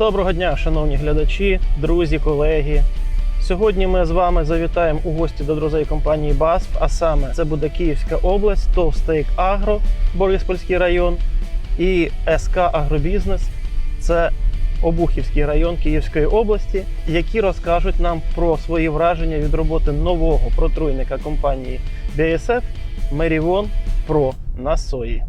Доброго дня, шановні глядачі, друзі, колеги. Сьогодні ми з вами завітаємо у гості до друзей компанії БАСП, а саме це буде Київська область, ТОВ «Стейк Агро, Бориспольський район і СК Агробізнес. Це Обухівський район Київської області, які розкажуть нам про свої враження від роботи нового протруйника компанії BASF Merivon Pro на сої.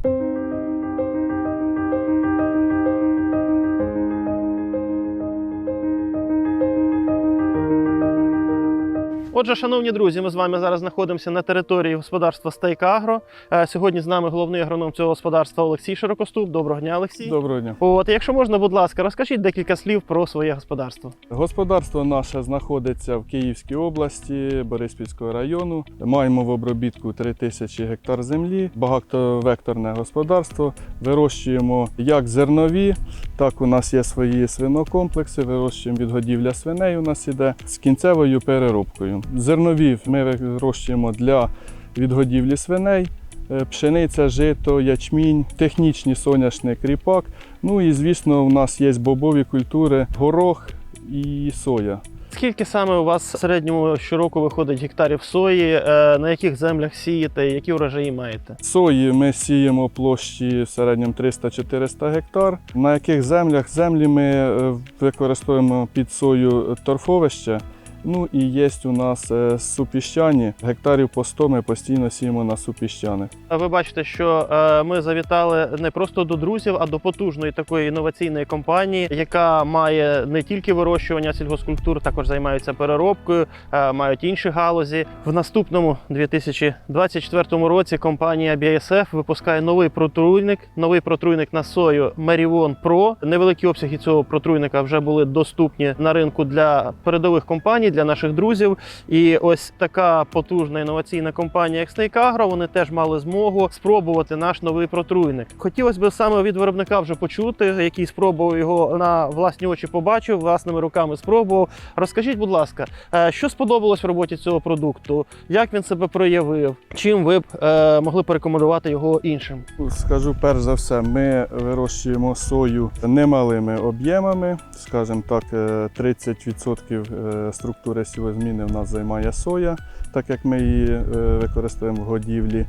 Отже, шановні друзі, ми з вами зараз знаходимося на території господарства Стейк Агро. Е, Сьогодні з нами головний агроном цього господарства Олексій Широкоступ. Доброго дня, Олексій. Доброго дня. От, якщо можна, будь ласка, розкажіть декілька слів про своє господарство. Господарство наше знаходиться в Київській області Бориспільського району. Маємо в обробітку 3000 гектар землі, багатовекторне господарство. Вирощуємо як зернові, так у нас є свої свинокомплекси. Вирощуємо відгодівля свиней. У нас іде з кінцевою переробкою. Зернові ми вирощуємо для відгодівлі свиней. е, Пшениця, жито, ячмінь, технічні соняшник, ріпак. Ну і звісно, у нас є бобові культури, горох і соя. Скільки саме у вас в середньому щороку виходить гектарів сої? Е, На яких землях сієте? Які урожаї маєте? Сої ми сіємо площі в середньому 300-400 гектар. На яких землях? Землі ми е, використовуємо під сою торфовище. Ну і є у нас е, супіщані. Гектарів по 100 ми постійно сіємо на супіщаних. Ви бачите, що е, ми завітали не просто до друзів, а до потужної такої інноваційної компанії, яка має не тільки вирощування сільгоскультур, також займаються переробкою, е, мають інші галузі. В наступному 2024 році компанія BASF випускає новий протруйник, новий протруйник на сою Merivon Pro. Невеликі обсяги цього протруйника вже були доступні на ринку для передових компаній, для наших друзів. І ось така потужна інноваційна компанія, як Snake вони теж мали змогу спробувати наш новий протруйник. Хотілося б саме від виробника вже почути, який спробував його на власні очі побачив, власними руками спробував. Розкажіть, будь ласка, е, що сподобалось в роботі цього продукту? Як він себе проявив? Чим ви б е, могли порекомендувати його іншим? Скажу перш за все, ми вирощуємо сою немалими об'ємами. Скажімо так, е, 30% е, структури сівозміни в нас займає соя, так як ми її е, використовуємо в годівлі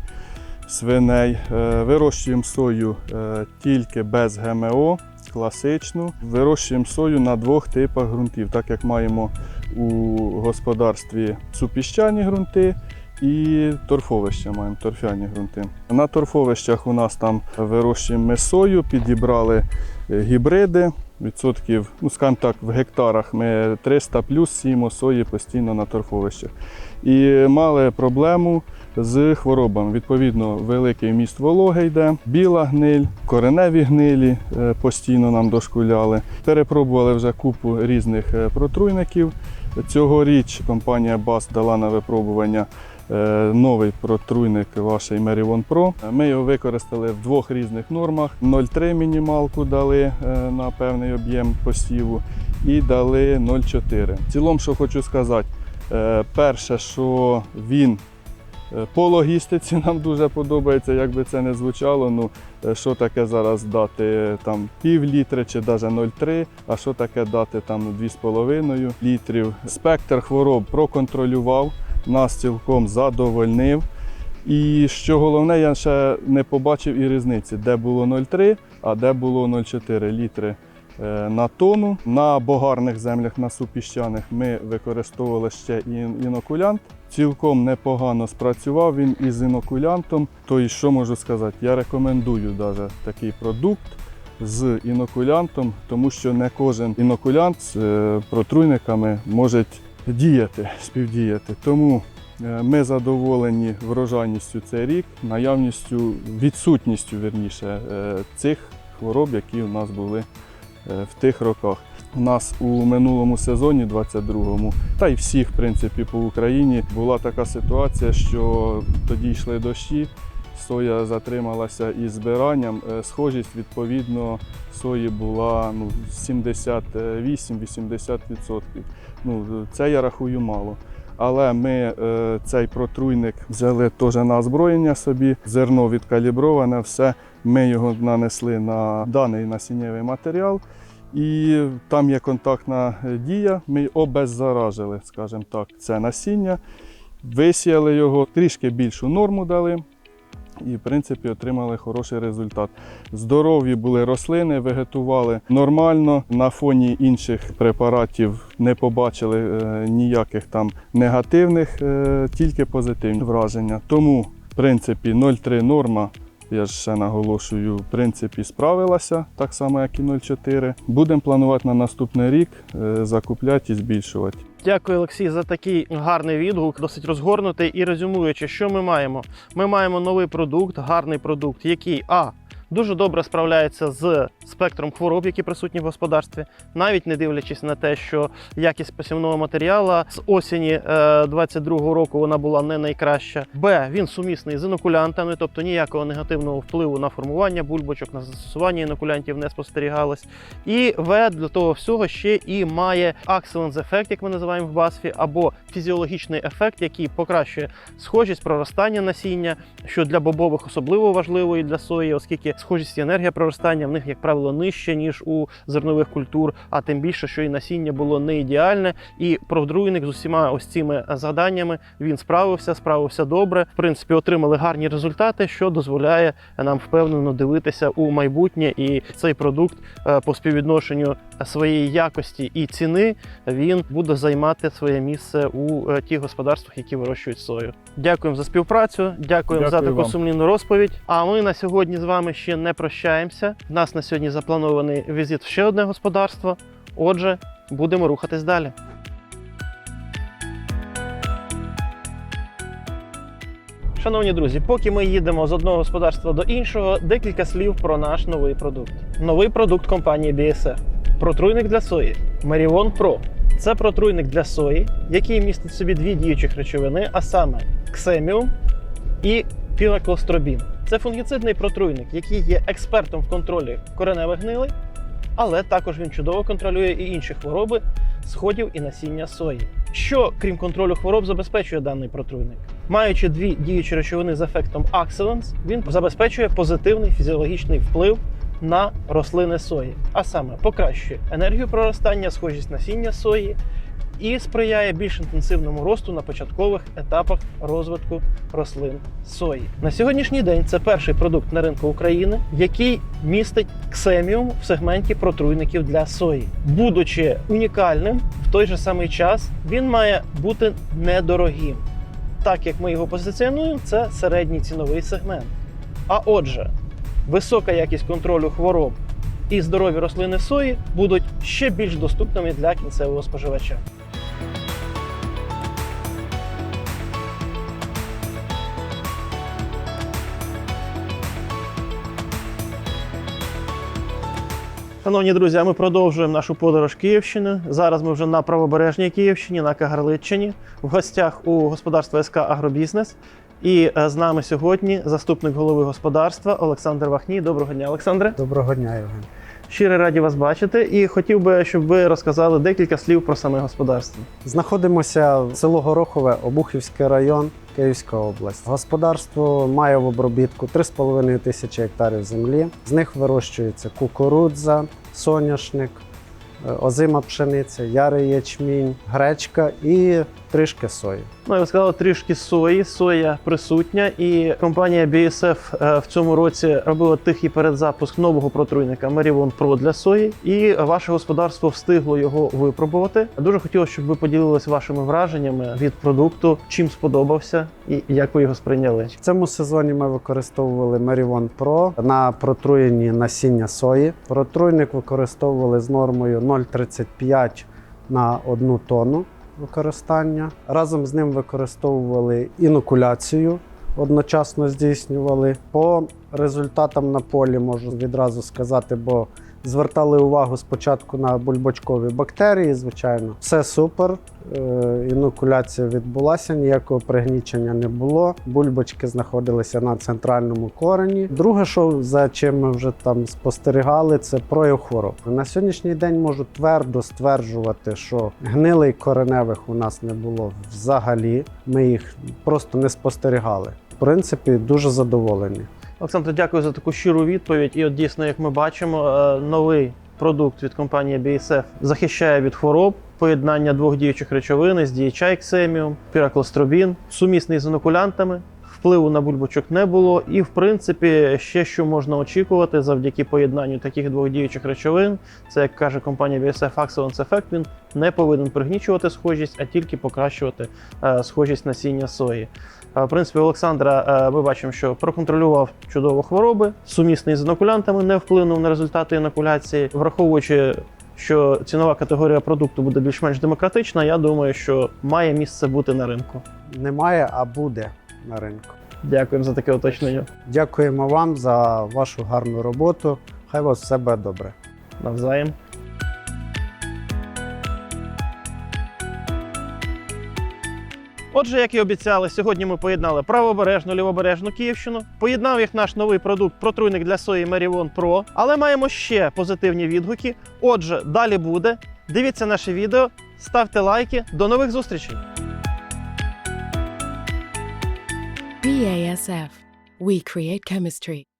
свиней. Е, Вирощуємо сою е, тільки без ГМО, класичну. Вирощуємо сою на двох типах ґрунтів, так як маємо у господарстві супіщані ґрунти і торфовища маємо торфяні ґрунти. На торфовищах у нас там вирощуємо сою, підібрали е, гібриди. Відсотків, ну скажімо так, в гектарах ми 300 плюс сіємо сої постійно на торфовищах. І мали проблему з хворобами. Відповідно, великий міст вологи йде, біла гниль, кореневі гнилі е, постійно нам дошкуляли. Перепробували вже купу різних е, протруйників. Цьогоріч компанія БАС дала на випробування новий протруйник ваший Merivon Pro. Ми його використали в двох різних нормах. 0,3 мінімалку дали е, на певний об'єм посіву і дали 0,4. В цілому, що хочу сказати, е, перше, що він е, по логістиці нам дуже подобається, як би це не звучало. Ну, е, що таке зараз дати там пів літри чи навіть 0,3, а що таке дати там 2,5 літрів. Спектр хвороб проконтролював, нас цілком задовольнив. І що головне, я ще не побачив і різниці, де було 0,3, а де було 0,4 літри е, на тонну. На богарних землях, на супіщаних, ми використовували ще і інокулянт. Цілком непогано спрацював він із інокулянтом. Тобто, що можу сказати, я рекомендую даже такий продукт з інокулянтом, тому що не кожен інокулянт з е, протруйниками може діяти, співдіяти. Тому е, ми задоволені врожайністю цей рік, наявністю, відсутністю вірніше, е, цих хвороб, які у нас були е, в тих роках. У нас у минулому сезоні, 22-му, та й всіх, в принципі, по Україні була така ситуація, що тоді йшли дощі, соя затрималася із збиранням. Е, Схожість, відповідно, сої була ну, 78-80%. Ну, це я рахую мало. Але ми е, цей протруйник взяли теж на озброєння собі, зерно відкаліброване, все. Ми його нанесли на даний насіннєвий матеріал І там є контактна е, дія. Ми обеззаражили, скажімо так, це насіння, висіяли його, трішки більшу норму дали. І, в принципі, отримали хороший результат. Здорові були рослини, вегетували нормально. На фоні інших препаратів не побачили е, ніяких там негативних, е, тільки позитивні враження. Тому, в принципі, 0,3 норма. Я ж ще наголошую, в принципі, справилася так само, як і 0,4. Будемо планувати на наступний рік е, закупляти і збільшувати. Дякую, Олексій, за такий гарний відгук, досить розгорнутий і резюмуючи, що ми маємо. Ми маємо новий продукт, гарний продукт, який а. Дуже добре справляється з спектром хвороб, які присутні в господарстві, навіть не дивлячись на те, що якість посівного матеріалу з осені 22-го року вона була не найкраща. Б. Він сумісний з інокулянтами, тобто ніякого негативного впливу на формування бульбочок, на застосування інокулянтів не спостерігалось. І В для того всього ще і має Excellence ефект, як ми називаємо в басфі, або фізіологічний ефект, який покращує схожість проростання насіння, що для бобових особливо важливо і для сої, оскільки схожість і енергія проростання в них, як правило, нижче, ніж у зернових культур, а тим більше, що і насіння було не ідеальне. І продруйник з усіма ось цими завданнями він справився, справився добре. В принципі, отримали гарні результати, що дозволяє нам впевнено дивитися у майбутнє. І цей продукт е, по співвідношенню своєї якості і ціни він буде займати своє місце у е, тих господарствах, які вирощують сою. Дякуємо за співпрацю, дякуємо за таку вам. сумлінну розповідь. А ми на сьогодні з вами ще не прощаємося. У нас на сьогодні запланований візит в ще одне господарство. Отже, будемо рухатись далі. Шановні друзі, поки ми їдемо з одного господарства до іншого, декілька слів про наш новий продукт. Новий продукт компанії BSF. Протруйник для сої Merion Pro. Це протруйник для сої, який містить в собі дві діючих речовини, а саме ксеміум і пілоклостробін. Це фунгіцидний протруйник, який є експертом в контролі кореневих гнилей, але також він чудово контролює і інші хвороби сходів і насіння сої. Що, крім контролю хвороб, забезпечує даний протруйник? Маючи дві діючі речовини з ефектом Excellence, він забезпечує позитивний фізіологічний вплив на рослини сої, а саме покращує енергію проростання, схожість насіння сої і сприяє більш інтенсивному росту на початкових етапах розвитку рослин сої. На сьогоднішній день це перший продукт на ринку України, який містить ксеміум в сегменті протруйників для сої. Будучи унікальним, в той же самий час він має бути недорогим. Так як ми його позиціонуємо, це середній ціновий сегмент. А отже, висока якість контролю хвороб і здорові рослини сої будуть ще більш доступними для кінцевого споживача. Шановні друзі, ми продовжуємо нашу подорож Київщини. Зараз ми вже на правобережній Київщині, на Кагарличчині, в гостях у господарства СК Агробізнес. І е, з нами сьогодні заступник голови господарства Олександр Вахній. Доброго дня, Олександре. Доброго дня, Євген. Щиро раді вас бачити. І хотів би, щоб ви розказали декілька слів про саме господарство. Знаходимося в село Горохове, Обухівський район, Київська область. Господарство має в обробітку 3,5 тисячі гектарів землі. З них вирощується кукурудза, соняшник, е, озима пшениця, ярий ячмінь, гречка і трішки сої. Ну, я ви сказали трішки сої. Соя присутня, і компанія BSF е, в цьому році робила тихий передзапуск нового протруйника Merivon Pro для сої. І ваше господарство встигло його випробувати. Дуже хотілося, щоб ви поділилися вашими враженнями від продукту, чим сподобався і як ви його сприйняли. В цьому сезоні ми використовували Merivon Pro на протруєнні насіння сої. Протруйник використовували з нормою 0,35 на 1 тонну використання. Разом з ним використовували інокуляцію. Одночасно здійснювали. По результатам на полі можу відразу сказати, бо звертали увагу спочатку на бульбочкові бактерії, звичайно. Все супер. Е, Інокуляція відбулася, ніякого пригнічення не було. Бульбочки знаходилися на центральному корені. Друге, що за чим ми вже там спостерігали, це прояв хвороб. На сьогоднішній день можу твердо стверджувати, що гнилий кореневих у нас не було взагалі. Ми їх просто не спостерігали. В принципі, дуже задоволені. Олександр, дякую за таку щиру відповідь. І от дійсно, як ми бачимо, е, новий продукт від компанії BSF захищає від хвороб. Поєднання двох діючих речовин SDHI Xemium, піраклостробін, сумісний з інокулянтами. Впливу на бульбочок не було, і в принципі ще що можна очікувати завдяки поєднанню таких двох діючих речовин. Це як каже компанія BSF Excellence Effect, він не повинен пригнічувати схожість, а тільки покращувати е, схожість насіння сої. В принципі, Олександра е, ми бачимо, що проконтролював чудово хвороби, сумісний з інокулянтами, не вплинув на результати інокуляції, враховуючи. Що цінова категорія продукту буде більш-менш демократична, я думаю, що має місце бути на ринку. Немає, а буде на ринку. Дякуємо за таке уточнення. Дякуємо вам за вашу гарну роботу. Хай вас все буде добре. Навзаєм. Отже, як і обіцяли, сьогодні ми поєднали правобережну, лівобережну Київщину. Поєднав їх наш новий продукт протруйник для сої Merivon Pro. Але маємо ще позитивні відгуки. Отже, далі буде. Дивіться наше відео, ставте лайки. До нових зустрічей! BASF. We create chemistry.